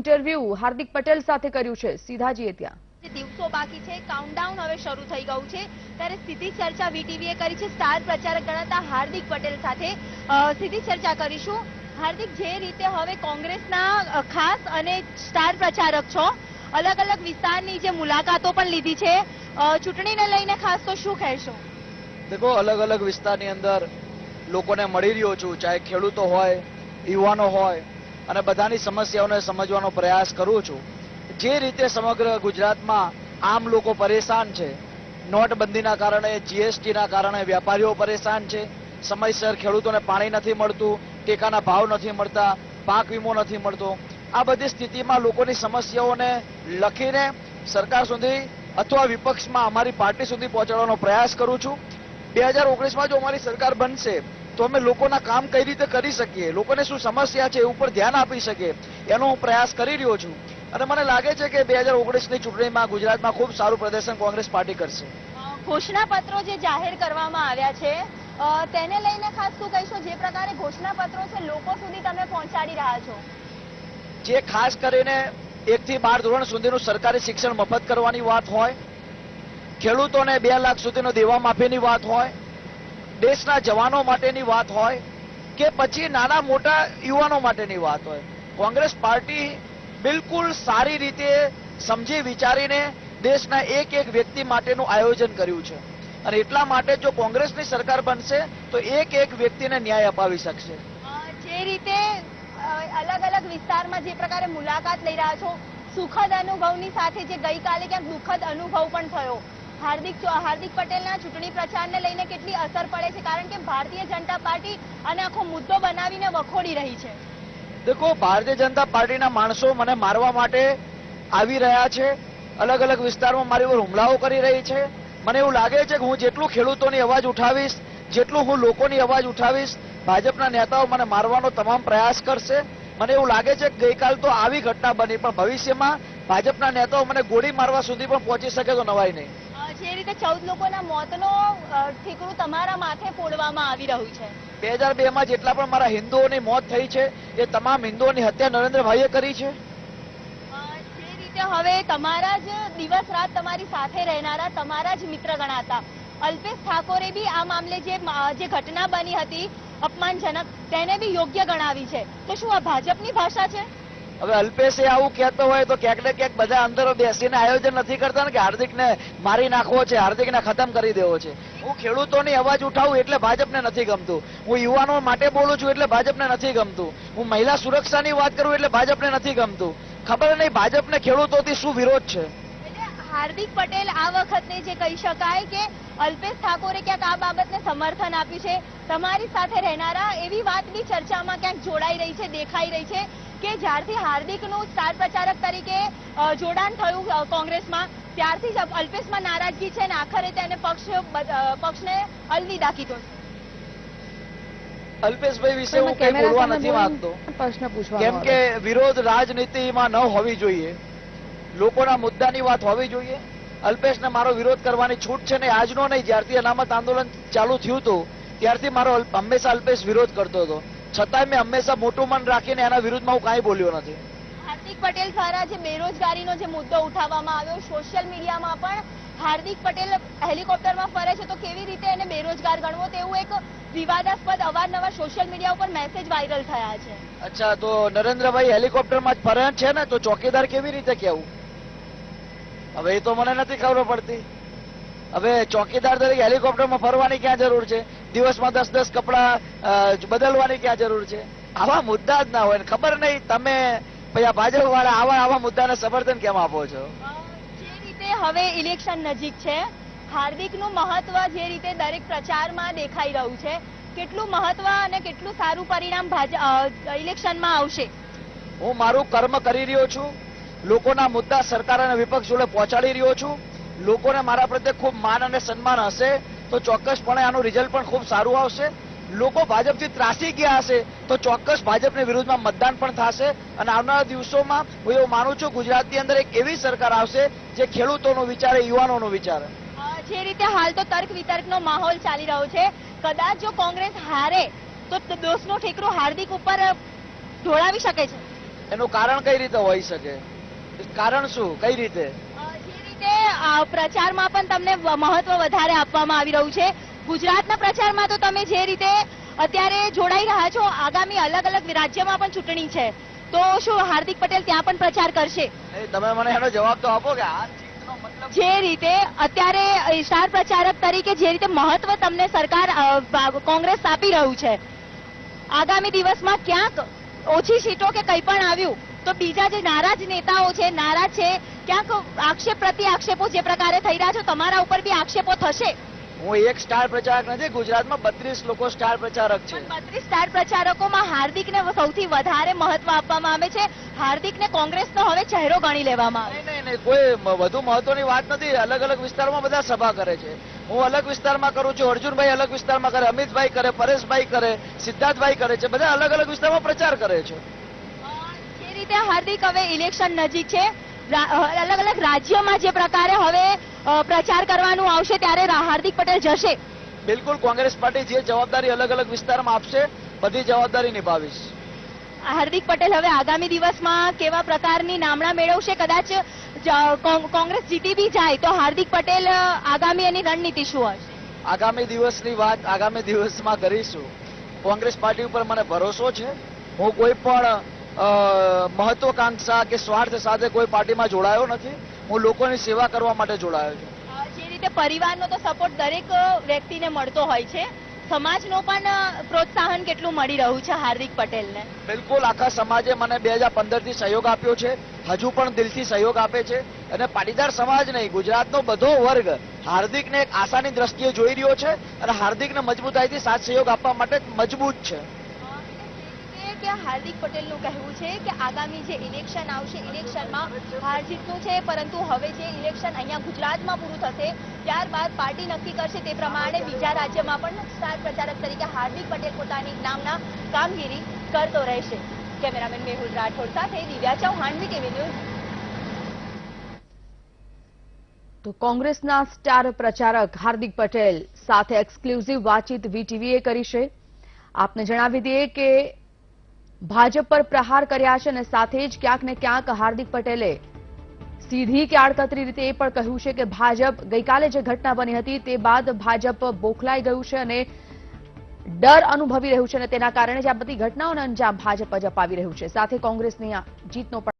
Interview Hardik Patel સાથે કર્યું છે. સીધાજીએ ત્યાં. જે દિવસો બાકી છે કાઉન્ટડાઉન હવે શરૂ થઈ ગયું છે. ત્યારે સીધી ચર્ચા વીટીવીએ કરી છે. સ્ટાર પ્રચારક ગણાતા હાર્દિક પટેલ સાથે સીધી ચર્ચા કરીશું. હાર્દિક જે રીતે હવે કોંગ્રેસના ખાસ અને સ્ટાર પ્રચારક છો અલગ અલગ વિસ્તારની જે મુલાકાતો પણ લીધી છે ચૂંટણીને લઈને ખાસ તો શું કહેશો? દેખો અલગ અલગ વિસ્તારની અંદર લોકોને મળી રહ્યો છું. ચાહે ખેડૂતો હોય યુવાનો હોય અને બધાની સમસ્યાઓને સમજવાનો પ્રયાસ કરું છું. જે રીતે સમગ્ર ગુજરાતમાં આમ લોકો પરેશાન છે, નોટબંધીના કારણે, જીએસટીના કારણે વેપારીઓ પરેશાન છે, સમયસર ખેડૂતોને પાણી નથી મળતું, ટેકાના ભાવ નથી મળતા, પાક વીમો નથી મળતો, આ બધી સ્થિતિમાં લોકોની સમસ્યાઓને લખીને સરકાર સુધી અથવા વિપક્ષમાં અમારી પાર્ટી સુધી પહોંચાડવાનો પ્રયાસ કરું છું. બે હજાર ઓગણીસમાં જો અમારી સરકાર બનશે તો અમે લોકોના કામ કઈ રીતે કરી શકીએ? લોકોને શું સમસ્યા છે એ ઉપર ધ્યાન આપી શકીએ એનો હું પ્રયાસ કરી રહ્યો છું. અને મને લાગે છે કે બે હજાર ઓગણીસની ચૂંટણીમાં ગુજરાતમાં ખૂબ સારું પ્રદર્શન કોંગ્રેસ પાર્ટી કરશે. ઘોષણાપત્રો જે જાહેર કરવામાં આવ્યા છે તેને લઈને ખાસ શું કહીશો જે પ્રકારે ઘોષણાપત્રો છે લોકો સુધી તમે પહોંચાડી રહ્યા છો. જે ખાસ કરીને એક થી બાર ધોરણ સુધીનું સરકારી શિક્ષણ મફત કરવાની વાત હોય ખેડૂતોને બે લાખ સુધીનો દેવા માફીની વાત હોય દેશના જવાનો માટેની વાત હોય કે પછી નાના મોટા યુવાનો માટેની વાત હોય. કોંગ્રેસ પાર્ટી બિલકુલ સારી રીતે સમજી વિચારીને દેશના એક એક વ્યક્તિ માટેનું આયોજન કર્યું છે. અને એટલા માટે જો કોંગ્રેસની સરકાર બનશે, તો એક એક વ્યક્તિને ન્યાય અપાવી શકશે. જે રીતે અલગ અલગ વિસ્તારમાં જે પ્રકારે મુલાકાત લઈ રહ્યા છો, સુખદ અનુભવની સાથે જે ગઈકાલે ક્યાંક દુઃખદ અનુભવ પણ થયો. હાર્દિક હાર્દિક પટેલના ચૂંટણી પ્રચારને લઈને કેટલી અસર પડે છે? કારણ કે ભારતીય જનતા પાર્ટી અને આખો મુદ્દો બનાવીને વખોડી રહી છે. દેખો, ભારતીય જનતા પાર્ટીના માણસો મને મારવા માટે આવી રહ્યા છે. અલગ અલગ વિસ્તારમાં મારી ઉપર હુમલાઓ કરી રહી છે. મને એવું લાગે છે કે હું જેટલું ખેડૂતોની અવાજ ઉઠાવીશ, જેટલું હું લોકોની અવાજ ઉઠાવીશ, ભાજપના નેતાઓ મને મારવાનો તમામ પ્રયાસ કરશે. મને એવું લાગે છે કે ગઈકાલ તો આવી ઘટના બની, પણ ભવિષ્યમાં ભાજપના નેતાઓ મને ગોળી મારવા સુધી પણ પહોંચી શકે તો નવાય નહીં. જે રીતે ચૌદ લોકોના મોતનો ઠીકરું તમારા માથે ફોડવામાં આવી રહ્યું છે. બે હજાર બે માં જેટલા પણ મારા હિન્દુઓની મોત થઈ છે એ તમામ હિન્દુઓની હત્યા નરેન્દ્રભાઈએ કરી છે? જે રીતે હવે તમારા જ દિવસ રાત તમારી સાથે રહેનારા તમારા જ મિત્ર ગણાતા. અલ્પેશ ઠાકોરે બી આ મામલે જે જે ઘટના બની હતી અપમાનજનક તેને બી યોગ્ય ગણાવી છે. તો શું આ ભાજપની ભાષા છે? હવે અલ્પેશે આવું કહેતો હોય તો ક્યાંક ને ક્યાંક બધા અંદરો બેસીને આયોજન નથી કરતા ને કે હાર્દિકને મારી નાખવો છે, હાર્દિકને ખતમ કરી દેવો છે. હું ખેડૂતોની અવાજ ઉઠાવું એટલે ભાજપને નથી ગમતું. હું યુવાનો માટે બોલું છું એટલે ભાજપને નથી ગમતું. હું મહિલા સુરક્ષાની વાત કરું એટલે ભાજપને નથી ગમતું. ખબર નહીં ભાજપને ખેડૂતોથી શું વિરોધ છે? હાર્દિક પટેલ આ વખતે જે કહી શકાય કે અલ્પેશ ઠાકોરે ક્યાંક આ બાબતને સમર્થન આપ્યું છે. તમારી સાથે રહેનારા એવી વાત બી ચર્ચામાં ક્યાંક જોડાઈ રહી છે, દેખાઈ રહી છે. કે જ્યારથી હાર્દિકનું સ્ટાર પ્રચારક તરીકે જોડાણ થયું કોંગ્રેસમાં ત્યારથી જ અલ્પેશમાં નારાજગી છે અને આખરે તેને પક્ષ પક્ષને અલવિદા કીધો છે. અલ્પેશભાઈ વિશે હું કઈ બોલવા નથી માંગતો. પ્રશ્ન પૂછવાનો કેમ કે વિરોધ રાજનીતિમાં ન હોવી જોઈએ. લોકોના મુદ્દાની વાત હોવી જોઈએ. અલ્પેશને મારો વિરોધ કરવાની છૂટ છે ને આજનો નહીં. જ્યારથી અનામત આંદોલન ચાલુ થયું હતું ત્યારથી મારો હંમેશા અલ્પેશ વિરોધ કરતો હતો. છતાંય મેં હંમેશા મોટું મન રાખીને એના વિરુદ્ધમાં હું કાંઈ બોલ્યો નથી. હાર્દિક પટેલ દ્વારા જે બેરોજગારીનો જે મુદ્દો ઉઠાવવામાં આવ્યો સોશિયલ મીડિયામાં પણ હાર્દિક પટેલ હેલિકોપ્ટરમાં ફરે છે તો કેવી રીતે એને બેરોજગાર ગણવો? તેવું એક વિવાદાસ્પદ અવારનવાર સોશિયલ મીડિયા ઉપર મેસેજ વાયરલ થયા છે. અચ્છા તો નરેન્દ્રભાઈ હેલિકોપ્ટરમાં જ ફરે છે ને તો ચોકીદાર કેવી રીતે કેવું હવે એ તો મને નથી ખબર પડતી. હવે ચોકીદાર તરીકે હેલિકોપ્ટરમાં ફરવાની ક્યાં જરૂર છે? દિવસમાં દસ દસ કપડા બદલવાની ક્યાં જરૂર છે? આવા મુદ્દા જ ના હોય ને ખબર નહીં તમે ભાઈ આ ભાજપ વાળા આવા આવા મુદ્દાને સમર્થન કેમ આપો છો? જે રીતે હવે ઇલેક્શન નજીક છે હાર્દિકનું મહત્વ જે રીતે દરેક પ્રચારમાં દેખાઈ રહ્યું છે કેટલું મહત્વ અને કેટલું સારું પરિણામ ઇલેક્શનમાં આવશે? હું મારું કર્મ કરી રહ્યો છું લોકોના મુદ્દા સરકાર અને વિપક્ષ જોડે પહોંચાડી રહ્યો છું લોકોને મારા પ્રત્યે ખૂબ માન અને સન્માન હશે તો ચોક્કસપણે આનું રિઝલ્ટ પણ ખૂબ સારું આવશે. લોકો ભાજપથી ત્રાસી ગયા હશે તો ચોક્કસ ભાજપની વિરુદ્ધમાં મતદાન પણ થશે. અને આવનારા દિવસોમાં હું એવું માનું છું ગુજરાતની અંદર એક એવી સરકાર આવશે જે ખેડૂતોનો વિચારે યુવાનોનો વિચારે. જે રીતે હાલ તો તર્ક વિતર્કનો માહોલ ચાલી રહ્યો છે કદાચ જો કોંગ્રેસ હારે તો દોષનો ઠેકરો હાર્દિક ઉપર ઢોળાવી શકે છે. એનું કારણ કઈ રીતે હોઈ શકે? કારણ શું? કઈ રીતે? રીતે પ્રચારમાં પણ તમને મહત્વ વધારે આપવામાં આવી રહ્યું છે. ગુજરાતના પ્રચારમાં તો તમે જે રીતે અત્યારે જોડાઈ રહ્યા છો આગામી અલગ અલગ રાજ્યમાં પણ ચૂંટણી છે. તો શું હાર્દિક પટેલ ત્યાં પણ પ્રચાર કરશે? તમે મને એનો જવાબ તો આપો કે જે રીતે અત્યારે સ્ટાર પ્રચારક તરીકે જે રીતે મહત્વ તમને સરકાર કોંગ્રેસ આપી રહ્યું છે. આગામી દિવસમાં ક્યાંક ઓછી સીટો કે કંઈ પણ આવ્યું તો બીજા જે નારાજ નેતાઓ છે નારાજ છે ક્યાંક આક્ષેપ પ્રતિ આક્ષેપો જે પ્રકારે થઈ રહ્યા છે તમારા ઉપર બી આક્ષેપો થશે? હું એક સ્ટાર પ્રચારક નથી ગુજરાતમાં બત્રીસ લોકો સ્ટાર પ્રચારક છે. બત્રીસ સ્ટાર પ્રચારકોમાં હાર્દિકને સૌથી વધારે મહત્વ આપવામાં આવે છે. હાર્દિકને કોંગ્રેસનો હવે ચહેરો ગણી લેવામાં આવે નહીં કોઈ વધુ મહત્વની વાત નથી અલગ અલગ વિસ્તારમાં બધા સભા કરે છે. હું અલગ વિસ્તારમાં કરું છું અર્જુનભાઈ અલગ વિસ્તારમાં કરે અમિતભાઈ કરે પરેશભાઈ કરે સિદ્ધાર્થભાઈ કરે છે બધા અલગ અલગ વિસ્તારમાં પ્રચાર કરે છે. જે રીતે હાર્દિક હવે ઇલેક્શન નજીક છે અલગ અલગ રાજ્યોમાં જે પ્રકારે હવે પ્રચાર કરવાનું આવશે ત્યારે હાર્દિક પટેલ જશે. બિલકુલ કોંગ્રેસ પાર્ટી જે જવાબદારી અલગ અલગ વિસ્તારમાં આપશે બધી જવાબદારી નિભાવીશ. હાર્દિક પટેલ હવે આગામી દિવસમાં કેવા પ્રકારની નામણા મેળવશે? કદાચ કોંગ્રેસ જીતી બી જાય તો હાર્દિક પટેલ આગામી એની રણનીતિ શું હશે? આગામી દિવસની વાત આગામી દિવસમાં કરીશું. કોંગ્રેસ પાર્ટી ઉપર મને ભરોસો છે. હું કોઈ પણ મહત્વકાંક્ષા કે સ્વાર્થ સાથે કોઈ પાર્ટીમાં જોડાયો નથી. હું લોકોની સેવા કરવા માટે જોડાયો છું. જે રીતે પરિવારનો તો સપોર્ટ દરેક વ્યક્તિને મળતો હોય છે. સમાજનો પણ પ્રોત્સાહન કેટલું મળી રહ્યું છે હાર્દિક પટેલને? બિલકુલ, આખા સમાજે મને બે હજાર પંદરથી સહયોગ આપ્યો છે. હજુ પણ દિલથી સહયોગ આપે છે. અને પાટીદાર સમાજ નહીં, ગુજરાતનો બધો વર્ગ હાર્દિકને એક આશાની દ્રષ્ટિએ જોઈ રહ્યો છે અને હાર્દિકને મજબૂતાઈથી સાથ સહયોગ આપવા માટે મજબૂત છે. કે હાર્દિક પટેલનું કહેવું છે કે આગામી જે ઇલેક્શન આવશે ઇલેક્શનમાં હાર જીતનું છે, પરંતુ હવે જે ઇલેક્શન અહીંયા ગુજરાતમાં પૂરું થશે, ત્યારબાદ પાર્ટી નક્કી કરશે તે પ્રમાણે બીજા રાજ્યમાં પણ સ્ટાર પ્રચારક તરીકે હાર્દિક પટેલ પોતાની નામના કામગીરી કરતો રહેશે. કેમેરામેન મેહુલ રાઠોડ સાથે દિવ્યા ચૌહાણ ટીવી ન્યૂઝ. તો કોંગ્રેસના સ્ટાર પ્રચારક હાર્દિક પટેલ સાથે એક્સક્લુઝિવ વાતચીત વીટીવીએ કરી છે. આપને જણાવી દઈએ કે ભાજપ પર પ્રહાર કર્યા છે અને સાથે જ ક્યાંક ને ક્યાંક હાર્દિક પટેલે સીધી કે આડકતરી રીતે એ પણ કહ્યું છે કે ભાજપ ગઈકાલે જે ઘટના બની હતી તે બાદ ભાજપ બોખલાઈ ગયું છે અને ડર અનુભવી રહ્યું છે અને તેના કારણે જ આ બધી ઘટનાઓને અંજામ ભાજપ જ અપાવી રહ્યું છે. સાથે કોંગ્રેસની જીતનો પણ